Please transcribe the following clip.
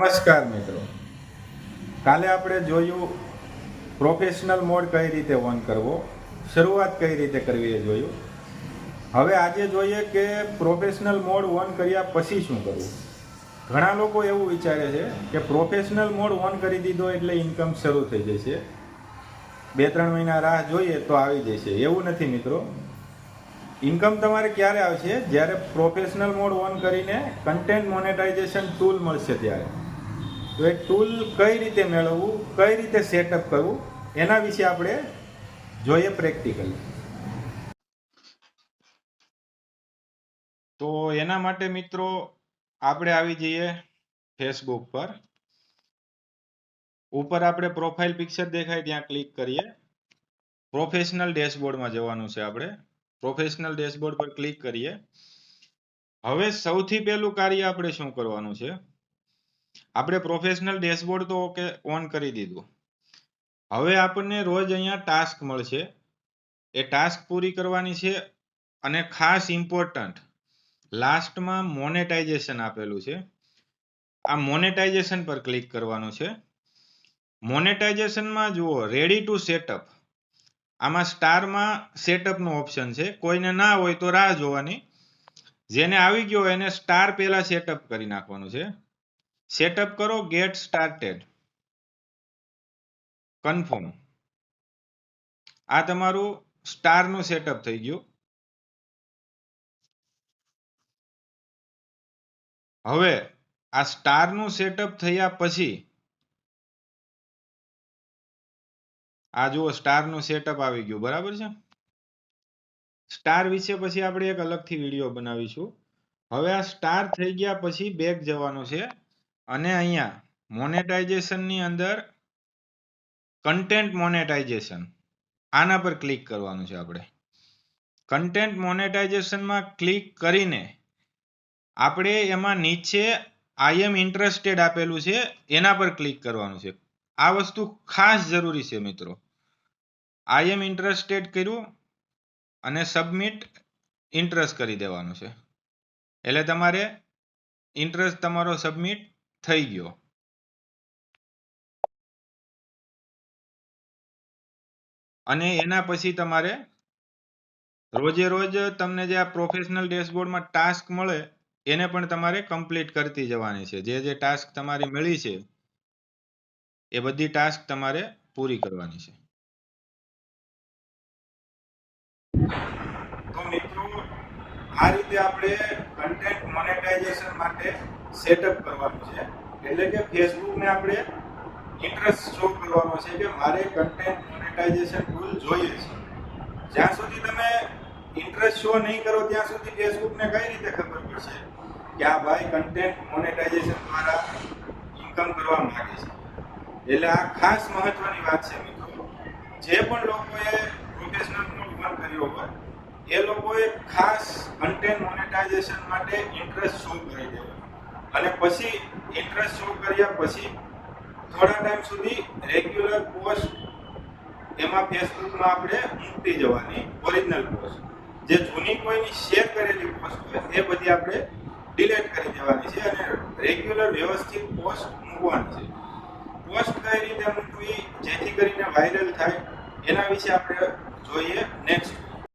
નમસ્કાર મિત્રો. કાલે આપણે જોયું પ્રોફેશનલ મોડ કઈ રીતે ઓન કરવો, શરૂઆત કઈ રીતે કરવી એ જોયું. હવે આજે જોઈએ કે પ્રોફેશનલ મોડ ઓન કર્યા પછી શું કરવું? ઘણા લોકો એવું વિચારે છે કે પ્રોફેશનલ મોડ ઓન કરી દીધો એટલે ઇન્કમ શરૂ થઈ જશે. બે ત્રણ મહિના રાહ જોઈએ તો આવી જશે. એવું નથી મિત્રો. ઇન્કમ તમારે ક્યારે આવશે? જ્યારે પ્રોફેશનલ મોડ ઓન કરીને કન્ટેન્ટ મોનેટાઇઝેશન ટૂલ મળશે ત્યારે. તો એ ટૂલ કઈ રીતે મેળવવું, કઈ રીતે સેટઅપ કરવું, એના વિશે આપણે જોઈએ પ્રેક્ટિકલ તો એના માટે મિત્રો આપણે આવી જઈએ ફેસબુક પર. ઉપર આપણે પ્રોફાઇલ પિક્ચર દેખાય ત્યાં ક્લિક કરીએ. પ્રોફેશનલ ડેશબોર્ડમાં જવાનું છે આપણે. પ્રોફેશનલ ડેશબોર્ડ પર ક્લિક કરીએ. હવે સૌથી પહેલું કાર્ય આપણે શું કરવાનું છે? આપણે પ્રોફેશનલ ડેશબોર્ડ તો ઓકે ઓન કરી દીધું. હવે આપણને રોજ અહીંયા ટાસ્ક મળશે. એ ટાસ્ક પૂરી કરવાની છે અને ખાસ ઇમ્પોર્ટન્ટ લાસ્ટમાં મોનેટાઇઝેશન આપેલું છે. આ મોનેટાઇઝેશન પર ક્લિક કરવાનું છે. મોનેટાઇઝેશનમાં જુઓ રેડી ટુ સેટઅપ આમાં સ્ટારમાં સેટઅપનો ઓપ્શન છે. કોઈને ના હોય તો રાહ જોવાની. જેને આવી ગયો એને સ્ટાર પહેલાં સેટઅપ કરી નાખવાનું છે. સેટઅપ કરો ગેટ સ્ટાર્ટેડ કન્ફર્મ આ તમારું સ્ટારનું સેટઅપ થઈ ગયું. હવે આ સ્ટારનું સેટઅપ થયા પછી આ જુઓ સ્ટારનું સેટઅપ આવી ગયું. બરાબર છે? સ્ટાર વિશે પછી આપણે એક અલગથી વીડિયો બનાવીશું. હવે આ સ્ટાર થઈ ગયા પછી બેક જવાનો છે. અને અહીંયા મોનેટાઇઝેશનની અંદર કન્ટેન્ટ મોનેટાઇઝેશન આના પર ક્લિક કરવાનું છે આપણે. કન્ટેન્ટ મોનેટાઇઝેશનમાં ક્લિક કરીને આપણે એમાં નીચે આઈ એમ ઇન્ટરેસ્ટેડ આપેલું છે, એના પર ક્લિક કરવાનું છે. આ વસ્તુ ખાસ જરૂરી છે મિત્રો. આઈ એમ ઇન્ટરેસ્ટેડ કર્યું અને સબમિટ ઇન્ટરેસ્ટ કરી દેવાનું છે. એટલે તમારે ઇન્ટરેસ્ટ તમારો સબમિટ થઈ ગયો. અને એના પછી તમારે રોજે રોજ તમને જે આ પ્રોફેશનલ ડેશબોર્ડમાં ટાસ્ક મળે, એને પણ તમારે કમ્પ્લીટ કરતી જવાની છે. જે જે ટાસ્ક તમારી મળી છે, એ બધી ટાસ્ક તમારે પૂરી કરવાની છે. તો મિત્રો, આ રીતે આપણે કન્ટેન્ટ મોનેટાઇઝેશન માટે સેટઅપ કરવાનું છે. એટલે કે ફેસબુકને આપણે ઇન્ટરેસ્ટ શો કરવાનો છે કે મારે કન્ટેન્ટ મોનેટાઇઝેશન ટૂલ જોઈએ છે. જ્યાં સુધી તમે ઇન્ટરેસ્ટ શો નહીં કરો, ત્યાં સુધી ફેસબુકને કઈ રીતે ખબર પડશે કે આ ભાઈ કન્ટેન્ટ મોનેટાઇઝેશન દ્વારા ઇન્કમ કરવા માંગે છે? એટલે આ ખાસ મહત્વની વાત છે મિત્રો. જે પણ લોકોએ પ્રોફેશનલ ઓન કર્યો હોય, એ લોકોએ ખાસ કન્ટેન્ટ મોનેટાઇઝેશન માટે ઇન્ટરેસ્ટ શો કરી દેવો. અને પછી ઇન્ટરેસ્ટ શો કર્યા પછી થોડા ટાઈમ સુધી રેગ્યુલર પોસ્ટ એમાં ફેસબુકમાં આપણે મૂકતી જવાની ઓરિજિનલ પોસ્ટ જે જૂની કોઈની શેર કરેલી પોસ્ટ હોય, એ બધી આપણે ડિલેટ કરી દેવાની છે અને રેગ્યુલર વ્યવસ્થિત પોસ્ટ મૂકવાની છે. પોસ્ટ કઈ રીતે મૂકવી, જેથી કરીને વાયરલ થાય, એના વિશે આપણે જોઈએ નેક્સ્ટ